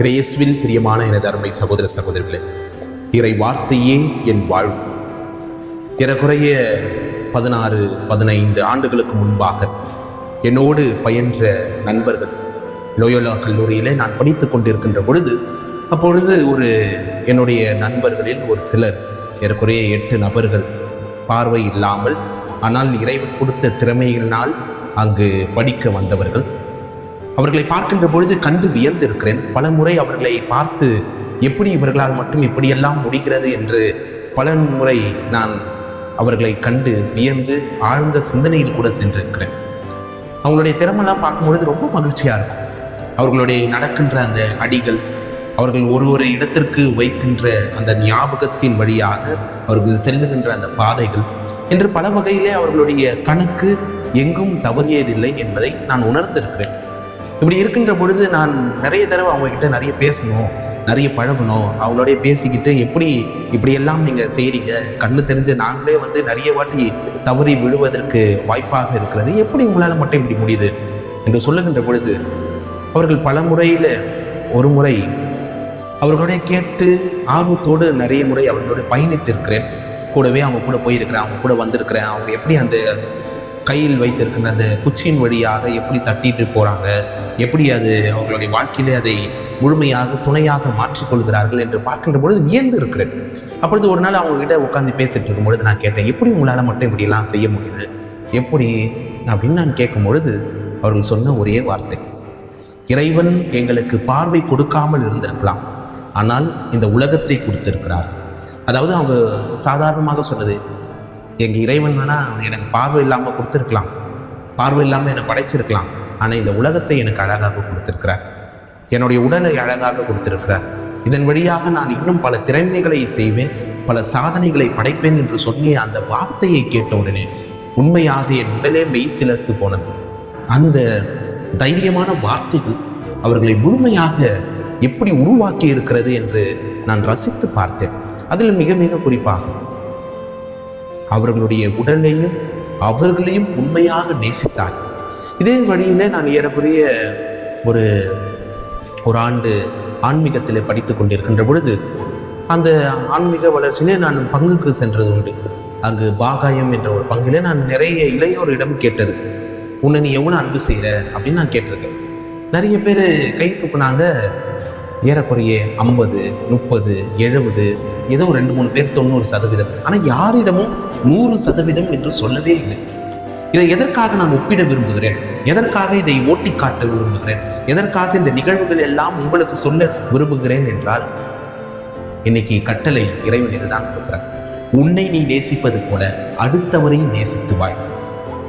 கிரேஸ்வில் பிரியமான எனது அருமை சகோதர சகோதரிகளே இறை வார்த்தையே என் வாழ்வு ஏறக்குறைய பதினாறு பதினைந்து ஆண்டுகளுக்கு முன்பாக என்னோடு பயின்ற நண்பர்கள் லோயோலா கல்லூரியிலே நான் படித்து கொண்டிருக்கின்ற பொழுது அப்பொழுது ஒரு என்னுடைய நண்பர்களில் ஒரு சிலர் ஏறக்குறைய எட்டு நபர்கள் பார்வை இல்லாமல் ஆனால் இறைவன் கொடுத்த திறமையினால் அங்கு படிக்க வந்தவர்கள். அவர்களை பார்க்கின்ற பொழுது கண்டு வியந்திருக்கிறேன். பல முறை அவர்களை பார்த்து எப்படி இவர்களால் மட்டும் இப்படியெல்லாம் முடிகிறது? என்று பல முறை நான் அவர்களை கண்டு வியந்து ஆழ்ந்த சிந்தனையில் கூட சென்றிருக்கிறேன். அவங்களுடைய திறமெல்லாம் பார்க்கும்பொழுது ரொம்ப மகிழ்ச்சியாக இருக்கும். அவர்களுடைய நடக்கின்ற அந்த அடிகள் அவர்கள் ஒரு ஒரு இடத்திற்கு வைக்கின்ற அந்த ஞாபகத்தின் வழியாக அவர்கள் செல்லுகின்ற அந்த பாதைகள் என்று பல வகையிலே அவர்களுடைய கணக்கு எங்கும் தவறியதில்லை என்பதை நான் உணர்ந்திருக்கிறேன். இப்படி இருக்கின்ற பொழுது நான் நிறைய தடவை அவங்கக்கிட்ட நிறைய பேசணும் நிறைய பழகணும். அவங்களோடய பேசிக்கிட்டு எப்படி இப்படியெல்லாம் நீங்கள் செய்கிறீங்க கண்ணு தெரிஞ்ச நாங்களே வந்து நிறைய வாட்டி தவறி விழுவதற்கு வாய்ப்பாக இருக்கிறது. எப்படி உங்களால் மட்டும் இப்படி முடியுது? என்று சொல்லுகின்ற பொழுது அவர்கள் பல முறையில் ஒரு முறை அவர்களுடைய கேட்டு ஆர்வத்தோடு நிறைய முறை அவர்களோட பயணித்திருக்கிறேன். கூடவே அவங்க கூட போயிருக்கிறேன் அவங்க கூட வந்திருக்கிறேன். அவங்க எப்படி அந்த கையில் வைத்திருக்கின்ற அந்த குச்சியின் வழியாக எப்படி தட்டிட்டு போகிறாங்க எப்படி அது அவங்களுடைய வாழ்க்கையிலே அதை முழுமையாக துணையாக மாற்றிக்கொள்கிறார்கள் என்று பார்க்கின்ற பொழுது வியந்து இருக்கிறது அப்பொழுது ஒரு நாள் அவங்ககிட்ட உட்காந்து பேசிட்டு இருக்கும் பொழுது நான் கேட்டேன் எப்படி உங்களால் மட்டும் இப்படிலாம் செய்ய முடியுது? எப்படி? அப்படின்னு நான் கேட்கும் பொழுது அவர்கள் சொன்ன ஒரே வார்த்தை இறைவன் எங்களுக்கு பார்வை கொடுக்காமல் இருந்திருக்கலாம் ஆனால் இந்த உலகத்தை கொடுத்திருக்கிறார். அதாவது அவங்க சாதாரணமாக சொன்னது எங்கள் இறைவன் வேணால் எனக்கு பார்வை இல்லாமல் கொடுத்துருக்கலாம் பார்வை இல்லாமல் என்னை படைச்சிருக்கலாம் ஆனால் இந்த உலகத்தை எனக்கு அழகாக கொடுத்திருக்கிறார். என்னுடைய உடலை அழகாக கொடுத்திருக்கிறார். இதன் வழியாக நான் இன்னும் பல திறமைகளை செய்வேன் பல சாதனைகளை படைப்பேன் என்று சொன்னிய அந்த வார்த்தையை கேட்ட உடனே உண்மையாக என் உடலே மெய் சிலர்த்து போனது. அந்த தைரியமான வார்த்தைகள் அவர்களை முழுமையாக எப்படி உருவாக்கி இருக்கிறது என்று நான் ரசித்து பார்த்தேன். அதில் மிக மிக குறிப்பாக அவர்களுடைய உடலையும் அவர்களையும் உண்மையாக நேசித்தார். இதே வழியிலே நான் ஏறக்குறைய ஒரு ஒரு ஆண்டு ஆன்மீகத்தில் படித்து கொண்டிருக்கின்ற பொழுது அந்த ஆன்மீக வளர்ச்சியிலே நான் பங்குக்கு சென்றது உண்டு. அங்கு பாகாயம் என்ற ஒரு பங்கிலே நான் நிறைய இளையோரிடம் கேட்டது. உன்னை நீ எவ்வளோ அன்பு செய்கிற அப்படின்னு நான் கேட்டிருக்கேன். நிறைய பேர் கை தூக்குனாங்க. ஏறக்குறைய ஐம்பது முப்பது எழுபது ஏதோ ஒரு ரெண்டு மூணு பேர் தொண்ணூறு சதவீதம். ஆனால் யாரிடமும் நூறு சதவீதம் என்று சொல்லவே இல்லை. இதை எதற்காக நான் ஒப்பிட விரும்புகிறேன்? எதற்காக இதை ஓட்டி காட்ட விரும்புகிறேன்? எதற்காக இந்த நிகழ்வுகள் எல்லாம் உங்களுக்கு சொல்ல விரும்புகிறேன் என்றால் இன்னைக்கு கட்டளை இறைவன் இதுதான் கொடுக்கிறார். உன்னை நீ நேசிப்பது போல அடுத்தவரையும் நேசித்து வாழ்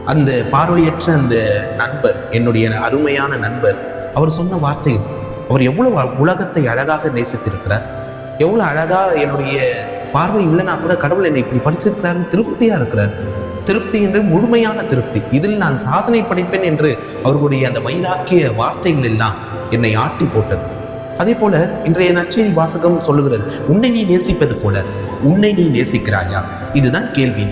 அந்த பார்வையற்ற அந்த நண்பர் என்னுடைய அருமையான நண்பர் அவர் சொன்ன வார்த்தை அவர் எவ்வளவு உலகத்தை அழகாக நேசித்திருக்கிறார். எவ்வளோ அழகாக என்னுடைய பார்வை இல்லைன்னா கூட கடவுள் என்னை இப்படி படிச்சிருக்கிறாருன்னு திருப்தியாக இருக்கிறார். திருப்தி என்று முழுமையான திருப்தி. இதில் நான் சாதனை படைப்பேன் என்று அவர்களுடைய அந்த வைராக்கிய வார்த்தைகள் எல்லாம் என்னை ஆட்டி போட்டது. அதே போல இன்றைய நற்செய்தி வாசகம் சொல்லுகிறது உன்னை நீ நேசிப்பது போல உன்னை நீ நேசிக்கிறாயா? இதுதான் கேள்வி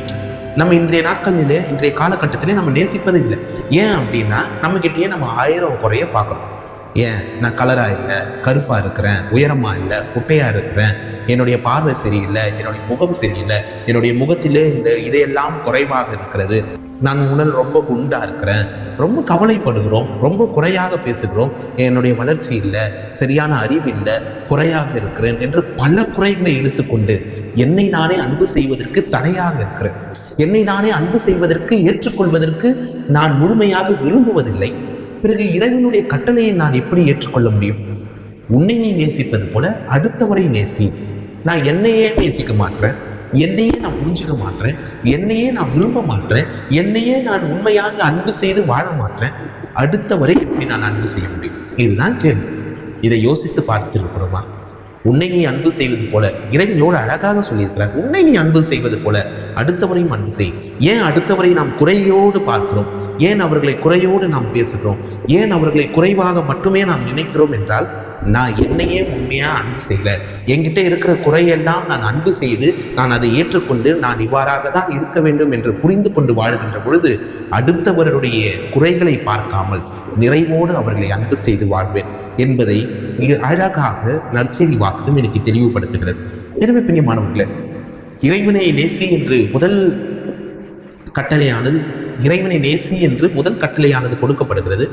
நம்ம இன்றைய நாட்களில் இன்றைய காலகட்டத்திலே நம்ம நேசிப்பது இல்லை. ஏன் அப்படின்னா நம்மக்கிட்டேயே நம்ம ஆயிரம் குறைய பார்க்கணும் ஏன்? நான் கலராக இல்லை கருப்பாக இருக்கிறேன் உயரமாக இல்லை குட்டையாக இருக்கிறேன் என்னுடைய பார்வை சரியில்லை என்னுடைய முகம் சரியில்லை என்னுடைய முகத்திலே இந்த இதையெல்லாம் குறைவாக இருக்கிறது. நான் உடல் ரொம்ப குண்டாக இருக்கிறேன் ரொம்ப கவலைப்படுகிறோம் ரொம்ப குறையாக பேசுகிறோம் என்னுடைய வளர்ச்சி இல்லை சரியான அறிவு இல்லை குறையாக இருக்கிறேன் என்று பல குறைகளை எடுத்துக்கொண்டு என்னை நானே அன்பு செய்வதற்கு தடையாக இருக்கிறேன். என்னை நானே அன்பு செய்வதற்கு ஏற்றுக்கொள்வதற்கு நான் முழுமையாக விரும்புவதில்லை. பிறகு இறைவனுடைய கட்டளையை நான் எப்படி ஏற்றுக்கொள்ள முடியும்? உன்னை நீ நேசிப்பது போல அடுத்தவரை நேசி. நான் என்னையே நேசிக்க மாட்டேன். என்னையே நான் புரிஞ்சுக்க மாட்டேன். என்னையே நான் விரும்ப மாட்டேன். என்னையே நான் உண்மையாக அன்பு செய்து வாழ மாட்டேன். அடுத்தவரை எப்படி நான் அன்பு செய்ய முடியும்? இதுதான் கேள்வி. இதை யோசித்து பார்த்திருக்கிறோமா? உன்னை நீ அன்பு செய்வது போல. இறைவன் அழகாக சொல்லியிருக்கிறார். உன்னை நீ அன்பு செய்வது போல அடுத்தவரையும் அன்பு செய். ஏன் அடுத்தவரை நாம் குறையோடு பார்க்கிறோம்? ஏன் அவர்களை குறையோடு நாம் பேசுகிறோம்? ஏன் அவர்களை குறைவாக மட்டுமே நாம் நினைக்கிறோம் என்றால் நான் என்னையே உண்மையாக அன்பு செய்யலை. என்கிட்ட இருக்கிற குறையெல்லாம் நான் அன்பு செய்து நான் அதை ஏற்றுக்கொண்டு நான் இவ்வாறாக தான் இருக்க வேண்டும் என்று புரிந்து கொண்டு வாழ்கின்ற பொழுது அடுத்தவருடைய குறைகளை பார்க்காமல் நிறைவோடு அவர்களை அன்பு செய்து வாழ்வேன். என்பதை மிக அழகாக நற்செய்தி வாசகம் எனக்கு தெளிவுபடுத்துகிறது. எனவே பிரியமானவர்களே இறைவனை நேசி என்று முதல் கட்டளையானது இறைவனை நேசி என்று முதல் கட்டளையானது கொடுக்கப்படுகிறது.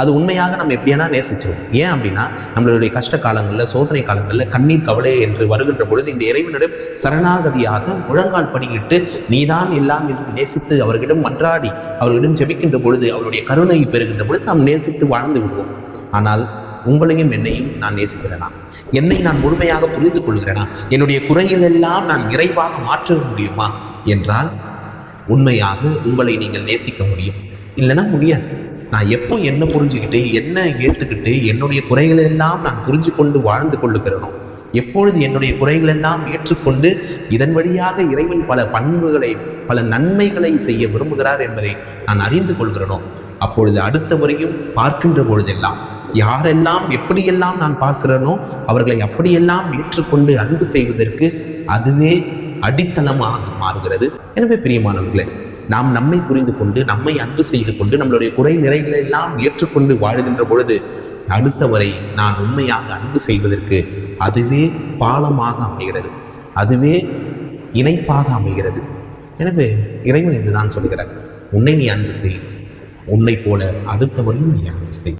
அது உண்மையாக நம்ம எப்படியானா நேசிச்சிருவோம். ஏன் அப்படின்னா நம்மளுடைய கஷ்ட காலங்களில் சோதனை காலங்களில் கண்ணீர் கவலை என்று வருகின்ற பொழுது இந்த இறைவனிடம் சரணாகதியாக முழங்கால் படியிட்டு நீதான் எல்லாம் என்று நேசித்து அவர்களிடம் மன்றாடி அவர்களிடம் ஜெபிக்கின்ற பொழுது அவருடைய கருணையை பெறுகின்ற பொழுது நாம் நேசித்து வாழ்ந்து விடுவோம். ஆனால் உங்களையும் என்னையும் நான் நேசிக்கிறேனா? என்னை நான் முழுமையாக புரிந்து கொள்கிறேனா? என்னுடைய குறைகளெல்லாம் நான் நிறைவாக மாற்ற முடியுமா? என்றால் உண்மையாக உங்களை நீங்கள் நேசிக்க முடியும். இல்லைன்னா முடியாது. நான் எப்போ என்ன புரிஞ்சுக்கிட்டு என்ன ஏற்றுக்கிட்டு என்னுடைய குறைகளை எல்லாம் நான் புரிஞ்சு கொண்டு வாழ்ந்து கொள்ளுகிறேனோ எப்பொழுது என்னுடைய குறைகளெல்லாம் ஏற்றுக்கொண்டு இதன் வழியாக இறைவன் பல பண்புகளை பல நன்மைகளை செய்ய விரும்புகிறார் என்பதை நான் அறிந்து கொள்கிறனோ? அப்பொழுது அடுத்த முறையும் பார்க்கின்ற பொழுதெல்லாம் யாரெல்லாம் எப்படியெல்லாம் நான் பார்க்கிறேனோ அவர்களை அப்படியெல்லாம் ஏற்றுக்கொண்டு அன்பு செய்வதற்கு அதுவே அடித்தளமாக மாறுகிறது. எனவே பிரியமானவர்களே நாம் நம்மை புரிந்து கொண்டு நம்மை அன்பு செய்து கொண்டு நம்மளுடைய குறை நிறைகளை எல்லாம் ஏற்றுக்கொண்டு வாழுகின்ற பொழுது அடுத்தவரை நான் உண்மையாக அன்பு செய்வதற்கு அதுவே பாலமாக அமைகிறது. அதுவே இணைப்பாக அமைகிறது. எனவே இறைவன் இதுதான் சொல்கிறார். உன்னை நீ அன்பு செய். உன்னை போல அடுத்தவரையும் நீ அன்பு செய்.